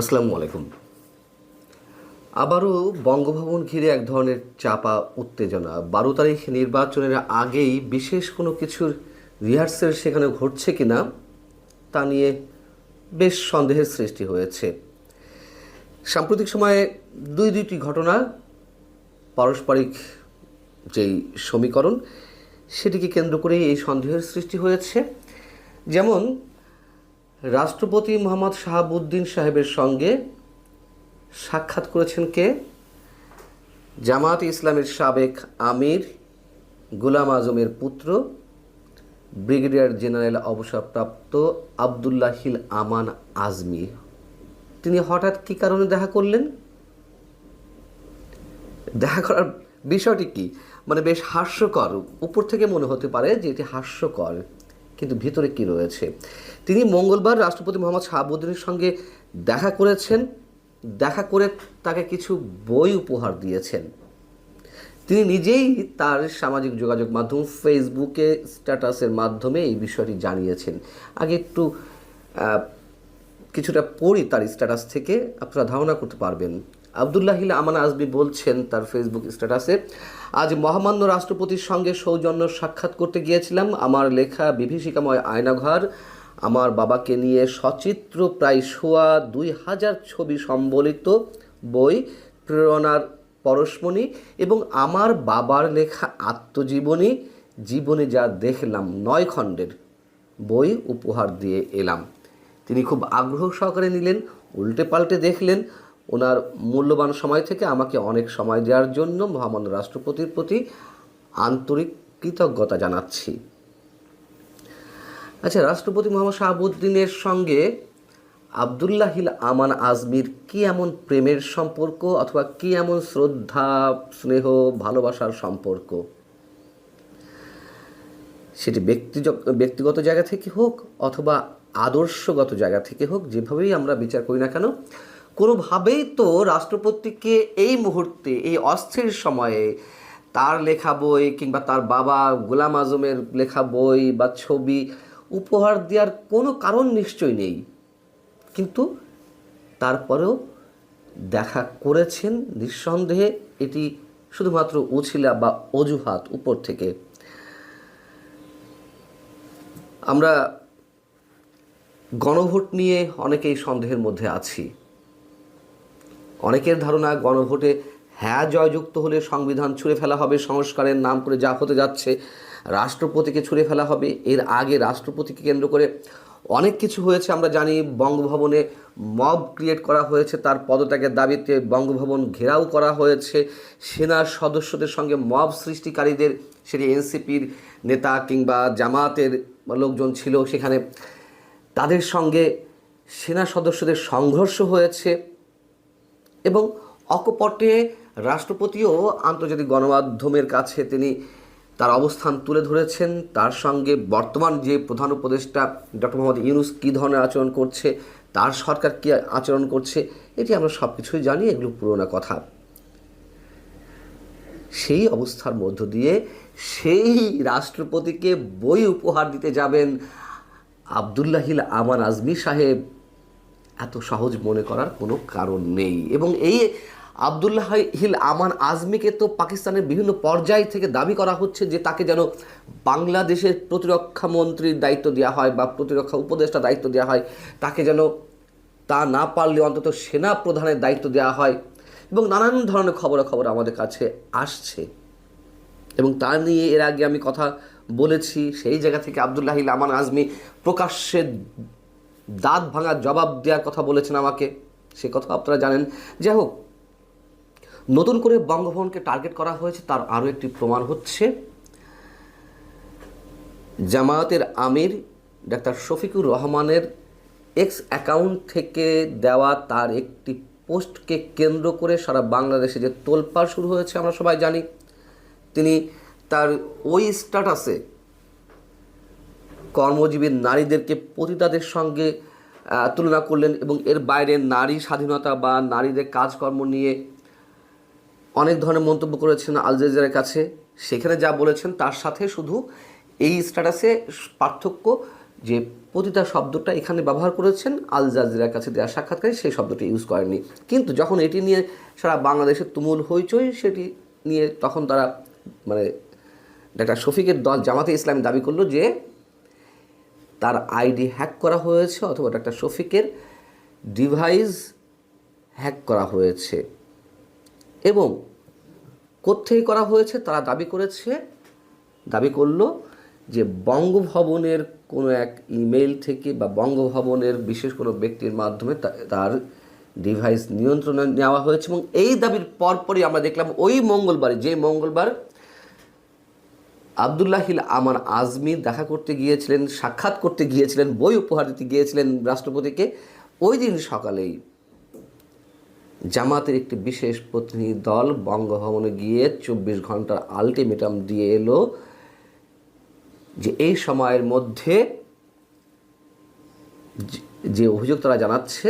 আসসালামু আলাইকুম। আবারও বঙ্গভবন ঘিরে এক ধরনের চাপা উত্তেজনা। বারো তারিখ নির্বাচনের আগেই বিশেষ কোনো কিছুর রিহার্সেল সেখানে ঘটছে কি না তা নিয়ে বেশ সন্দেহের সৃষ্টি হয়েছে। সাম্প্রতিক সময়ে দুই দুইটি ঘটনা, পারস্পরিক যেই সমীকরণ, সেটিকে কেন্দ্র করেই এই সন্দেহের সৃষ্টি হয়েছে। যেমন রাষ্ট্রপতি মোহাম্মদ শাহাবুদ্দিন সাহেবের সঙ্গে সাক্ষাৎ করেছেন কে? জামাত ইসলামের সাবেক আমির, গুলাম আজমের পুত্র, ব্রিগেডিয়ার জেনারেল অবসরপ্রাপ্ত আবদুল্লাহিল আমান আজমি। তিনি হঠাৎ কী কারণে দেখা করলেন? দেখা করার বিষয়টি কি? মানে বেশ হাস্যকর, উপর থেকে মনে হতে পারে যে এটি হাস্যকর। কিন্তু ভিতরে কি রয়েছে? তিনি মঙ্গলবার রাষ্ট্রপতি মোহাম্মদ শাহাবুদ্দিনের সঙ্গে দেখা করেছেন। দেখা করে তাকে কিছু বই উপহার দিয়েছেন। তিনি নিজেই তার সামাজিক যোগাযোগ মাধ্যম ফেসবুকে স্ট্যাটাসের মাধ্যমে এই বিষয়টি জানিয়েছেন। আগে একটু কিছুটা পড়ি তার স্ট্যাটাস থেকে। আপনারা ধারণা করতে পারবেন। আবদুল্লাহিল আমান আজমি বলছেন তার ফেসবুক স্ট্যাটাসে, আজ মহামান্য রাষ্ট্রপতির সঙ্গে সৌজন্য সাক্ষাৎ করতে গিয়েছিলাম। আমার লেখা বিভীষিকাময় আয়নাঘর, আমার বাবাকে নিয়ে সচিত্র প্রায় সোয়া দুই হাজার ছবি সম্বলিত বই, প্রেরণার পরশমণি এবং আমার বাবার লেখা আত্মজীবনী, জীবনে যা দেখলাম নয় খণ্ডের বই উপহার দিয়ে এলাম। তিনি খুব আগ্রহ সহকারে নিলেন উল্টে পাল্টে দেখলেন ওনার মূল্যবান সময় থেকে আমাকে অনেক সময় দেওয়ার জন্য মহামান্য রাষ্ট্রপতির প্রতি আন্তরিক কৃতজ্ঞতা জানাচ্ছি। আচ্ছা রাষ্ট্রপতি মোহাম্মদ শাহাবুদ্দিনের সঙ্গে আবদুল্লাহিল আমান আজমির কি এমন প্রেমের সম্পর্ক অথবা কি এমন শ্রদ্ধা, স্নেহ, ভালোবাসার সম্পর্ক? সেটি ব্যক্তি ব্যক্তিগত জায়গা থেকে হোক অথবা আদর্শগত জায়গা থেকে হোক, যেভাবেই আমরা বিচার করি না কেন কোনোভাবেই তো রাষ্ট্রপতিকে এই মুহূর্তে, এই অস্থির সময়ে তার লেখা বই কিংবা তার বাবা গোলাম আজমের লেখা বই বা ছবি উপহার দেওয়ার কোনো কারণ নিশ্চয় নেই। কিন্তু তারপরেও দেখা করেছেন নিঃসন্দেহে এটি শুধুমাত্র উছিলা বা অজুহাত উপর থেকে। আমরা গণভোট নিয়ে অনেকেই সন্দেহের মধ্যে আছি। অনেকের ধারণা গণভোটে হ্যাঁ জয়যুক্ত হলে সংবিধান ছুঁড়ে ফেলা হবে, সংস্কারের নাম করে যা হতে যাচ্ছে, রাষ্ট্রপতিকে ছুঁড়ে ফেলা হবে, এর আগে রাষ্ট্রপতিকে কেন্দ্র করে অনেক কিছু হয়েছে আমরা জানি, বঙ্গভবনে মব ক্রিয়েট করা হয়েছে, তার পদত্যাগের দাবিতে বঙ্গভবন ঘেরাও করা হয়েছে, সেনার সদস্যদের সঙ্গে মব সৃষ্টিকারীদের, সেটি এনসিপির নেতা কিংবা জামাতের লোকজন ছিল সেখানে, তাদের সঙ্গে সেনা সদস্যদের সংঘর্ষ হয়েছে। এবং অকপটে রাষ্ট্রপতিও আন্তর্জাতিক গণমাধ্যমের কাছে তিনি তার অবস্থান তুলে ধরেছেন। তার সঙ্গে বর্তমান যে প্রধান উপদেষ্টা ডক্টর মোহাম্মদ ইউনুস কী ধরনের আচরণ করছে, তার সরকার কী আচরণ করছে, এটি আমরা সব কিছুই জানি, এগুলো পুরোনো কথা। সেই অবস্থার মধ্য দিয়ে সেই রাষ্ট্রপতিকে বই উপহার দিতে যাবেন আবদুল্লাহিল আমান আজমি সাহেব। এত সহজ মনে করার কোনো কারণ নেই। এবং এই আবদুল্লাহ হিল আমান আজমিকে তো পাকিস্তানের বিভিন্ন পর্যায় থেকে দাবি করা হচ্ছে যে তাকে যেন বাংলাদেশের প্রতিরক্ষা মন্ত্রীর দায়িত্ব দেওয়া হয় বা প্রতিরক্ষা উপদেষ্টা দায়িত্ব দেওয়া হয়, তাকে যেন তা না পারলে অন্তত সেনা প্রধানের দায়িত্ব দেওয়া হয় এবং নানান ধরনের খবরাখবর আমাদের কাছে আসছে। এবং তা নিয়ে এর আগে আমি কথা বলেছি, সেই জায়গা থেকে আবদুল্লাহিল আমান আজমি প্রকাশ্যে দাঁত ভাঙার জবাব দেওয়ার কথা বলেছেন আমাকে। সে কথা আপনারা জানেন। যাই হোক, নতুন করে বঙ্গভবনকে টার্গেট করা হয়েছে, তার আরও একটি প্রমাণ হচ্ছে। জামায়াতের আমির ডাক্তার শফিকুর রহমানের এক্স অ্যাকাউন্ট থেকে দেওয়া তার একটি পোস্টকে কেন্দ্র করে সারা বাংলাদেশে যে তোলপাড় শুরু হয়েছে, আমরা সবাই জানি। তিনি তার ওই স্ট্যাটাসে কর্মজীবী নারীদেরকে পতিতাদের সঙ্গে তুলনা করলেন এবং এর বাইরে নারী স্বাধীনতা বা নারীদের কাজকর্ম নিয়ে অনেক ধরনের মন্তব্য করেছেন আল জাজিরার কাছে। সেখানে যা বলেছেন তার সাথে শুধু এই স্ট্যাটাসে পার্থক্য যে পতিতা শব্দটা এখানে ব্যবহার করেছেন আল জাজিরার কাছে দেওয়া সাক্ষাৎকারে সেই শব্দটি ইউজ করেননি। কিন্তু যখন এটি নিয়ে সারা বাংলাদেশের তুমুল হইচই সেটি নিয়ে তখন তারা মানে ডাক্তার শফিকের দল জামাতে ইসলাম দাবি করল যে তার আইডি হ্যাক করা হয়েছে অথবা ডাক্তার শফিকের ডিভাইস হ্যাক করা হয়েছে। এবং কোত্থেকে করা হয়েছে? তারা দাবি করেছে, দাবি করল যে বঙ্গভবনের কোনো এক ইমেল থেকে বা বঙ্গভবনের বিশেষ কোনো ব্যক্তির মাধ্যমে তার ডিভাইস নিয়ন্ত্রণে নেওয়া হয়েছে এবং এই দাবির পরপরই আমরা দেখলাম ওই মঙ্গলবারে, যে মঙ্গলবার আবদুল্লাহিল আমান আজমি দেখা করতে গিয়েছিলেন, সাক্ষাৎ করতে গিয়েছিলেন, বই উপহার দিতে গিয়েছিলেন রাষ্ট্রপতিকে। ওই দিন সকালেই জামাতের একটি বিশেষ প্রতিনিধি দল বঙ্গভবনে গিয়ে চব্বিশ ঘণ্টার আলটিমেটাম দিয়ে এলো যে এই সময়ের মধ্যে যে অভিযোগ তারা জানাচ্ছে,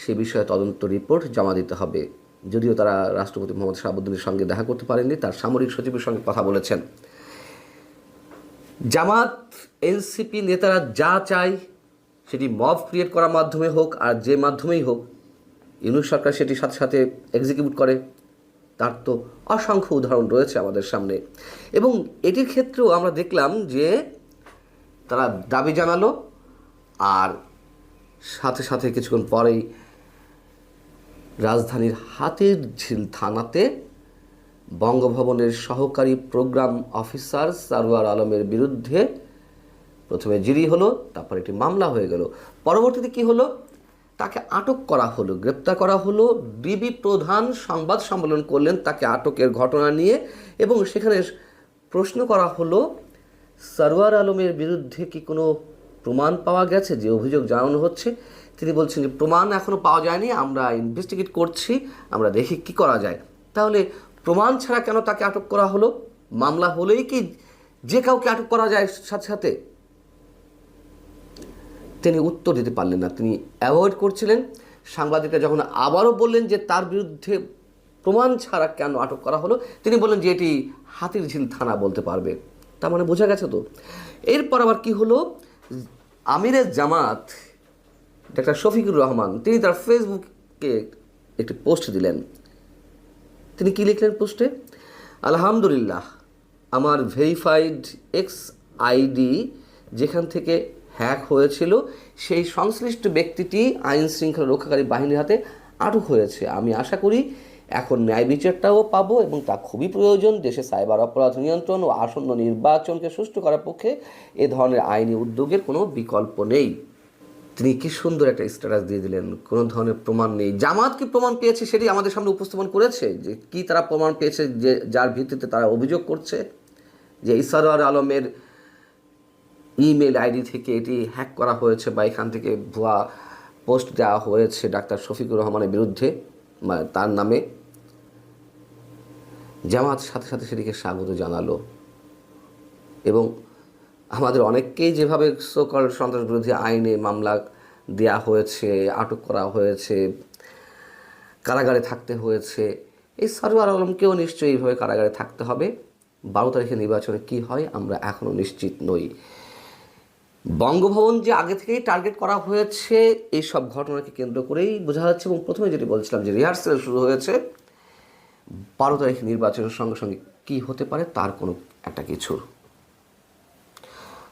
সে বিষয়ে তদন্ত রিপোর্ট জমা দিতে হবে। যদিও তারা রাষ্ট্রপতি মোহাম্মদ শাহাবুদ্দিনের সঙ্গে দেখা করতে পারেননি, তার সামরিক সচিবের সঙ্গে কথা বলেছেন। জামাত, এনসিপি নেতারা যা চায় সেটি মব ক্রিয়েট করার মাধ্যমে হোক আর যে মাধ্যমেই হোক, ইউনুস সরকার সেটি সাথে সাথে এক্সিকিউট করে। তার তো অসংখ্য উদাহরণ রয়েছে আমাদের সামনে। এবং এটির ক্ষেত্রেও আমরা দেখলাম যে তারা দাবি জানালো আর সাথে সাথে কিছুক্ষণ পরেই রাজধানীর হাতির ঝিল থানাতে বঙ্গভবনের সহকারী প্রোগ্রাম অফিসার সারোয়ার আলমের বিরুদ্ধে প্রথমে জিরি হলো, তারপর একটি মামলা হয়ে গেল। পরবর্তীতে কি হলো? তাকে আটক করা হলো, গ্রেপ্তার করা হলো। ডিবি প্রধান সংবাদ সম্মেলন করলেন তাকে আটকের ঘটনা নিয়ে এবং সেখানে প্রশ্ন করা হলো, সারোয়ার আলমের বিরুদ্ধে কি কোনো প্রমাণ পাওয়া গেছে? যে অভিযোগ জানানো হচ্ছে। তিনি বলছেন যে, প্রমাণ এখনও পাওয়া যায়নি। আমরা ইনভেস্টিগেট করছি। আমরা দেখি কি করা যায়। তাহলে প্রমাণ ছাড়া কেন তাকে আটক করা হলো? মামলা হলেই কি যে কাউকে আটক করা যায় সাথে সাথে? তিনি উত্তর দিতে পারলেন না। তিনি অ্যাভয়েড করছিলেন। সাংবাদিকরা যখন আবারও বললেন যে তার বিরুদ্ধে প্রমাণ ছাড়া কেন আটক করা হলো, তিনি বললেন যে এটি হাতির ঝিল থানা বলতে পারবে। তার মানে বোঝা গেছে তো। এরপর আবার কি হলো? আমিরের জামাত, ডাক্তার শফিকুর রহমান, তিনি তার ফেসবুকে একটি পোস্ট দিলেন। তিনি কি লিখলেন পোস্টে? আলহামদুলিল্লাহ, আমার ভেরিফাইড এক্স আইডি যেখান থেকে হ্যাক হয়েছিল, সেই সংশ্লিষ্ট ব্যক্তিটি আইন শৃঙ্খলা রক্ষাকারী বাহিনীর হাতে আটক হয়েছে। আমি আশা করি এখন ন্যায় বিচারটাও পাবো এবং তা খুবই প্রয়োজন। দেশে সাইবার অপরাধ নিয়ন্ত্রণ ও আসন্ন নির্বাচনকে সুষ্ঠু করার পক্ষে এ ধরনের আইনি উদ্যোগের কোনো বিকল্প নেই। তিনি কি সুন্দর একটা স্ট্যাটাস দিয়ে দিলেন? কোনো ধরনের প্রমাণ নেই। জামাত কি প্রমাণ পেয়েছে সেটি আমাদের সামনে উপস্থাপন করেছে? যে কি তারা প্রমাণ পেয়েছে যে যার ভিত্তিতে তারা অভিযোগ করছে? যে ইসারার আলমের ইমেল আইডি থেকে এটি হ্যাক করা হয়েছে বা এখান থেকে ভুয়া পোস্ট দেওয়া হয়েছে ডাক্তার শফিকুর রহমানের বিরুদ্ধে তার নামে। জামাত সাথে সাথে সেটিকে স্বাগত জানালো। এবং আমাদের অনেককেই যেভাবে সকল সন্ত্রাস বিরোধী আইনে মামলা দেয়া হয়েছে, আটক করা হয়েছে, কারাগারে থাকতে হয়েছে, এই সারোয়ার আলমকেও নিশ্চয়ই এইভাবে কারাগারে থাকতে হবে। বারো তারিখে নির্বাচনে কি হয় আমরা এখনও নিশ্চিত নই। বঙ্গভবন যে আগে থেকেই টার্গেট করা হয়েছে এই সব ঘটনাকে কেন্দ্র করেই বোঝা যাচ্ছে এবং প্রথমে যেটি বলছিলাম যে রিহার্সেল শুরু হয়েছে, বারো তারিখ নির্বাচনের সঙ্গে সঙ্গে কী হতে পারে তার কোনো একটা কিছুর